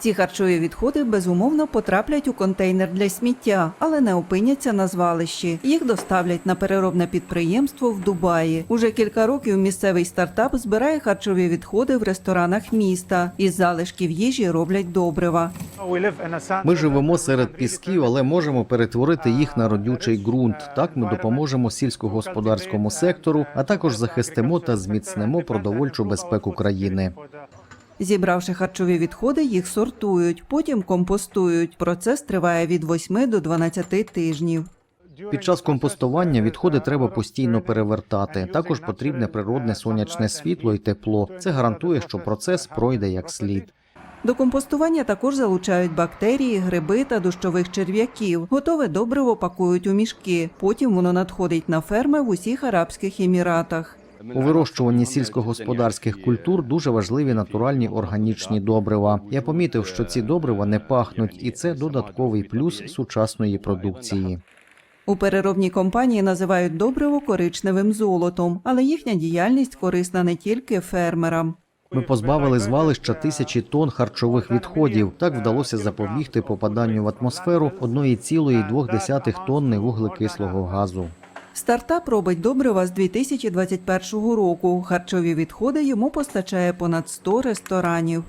Ці харчові відходи безумовно потраплять у контейнер для сміття, але не опиняться на звалищі. Їх доставлять на переробне підприємство в Дубаї. Уже кілька років місцевий стартап збирає харчові відходи в ресторанах міста. Із залишків їжі роблять добрива. Ми живемо серед пісків, але можемо перетворити їх на родючий ґрунт. Так ми допоможемо сільськогосподарському сектору, а також захистимо та зміцнимо продовольчу безпеку країни. Зібравши харчові відходи, їх сортують, потім компостують. Процес триває від 8 до 12 тижнів. Під час компостування відходи треба постійно перевертати. Також потрібне природне сонячне світло і тепло. Це гарантує, що процес пройде як слід. До компостування також залучають бактерії, гриби та дощових черв'яків. Готове добриво пакують у мішки. Потім воно надходить на ферми в усіх Арабських Еміратах. У вирощуванні сільськогосподарських культур дуже важливі натуральні органічні добрива. Я помітив, що ці добрива не пахнуть, і це додатковий плюс сучасної продукції. У переробній компанії називають добриво коричневим золотом, але їхня діяльність корисна не тільки фермерам. Ми позбавили звалища тисячі тонн харчових відходів. Так вдалося запобігти попаданню в атмосферу 1,2 тонни вуглекислого газу. Стартап робить добрива з 2021 року. Харчові відходи йому постачає понад 100 ресторанів.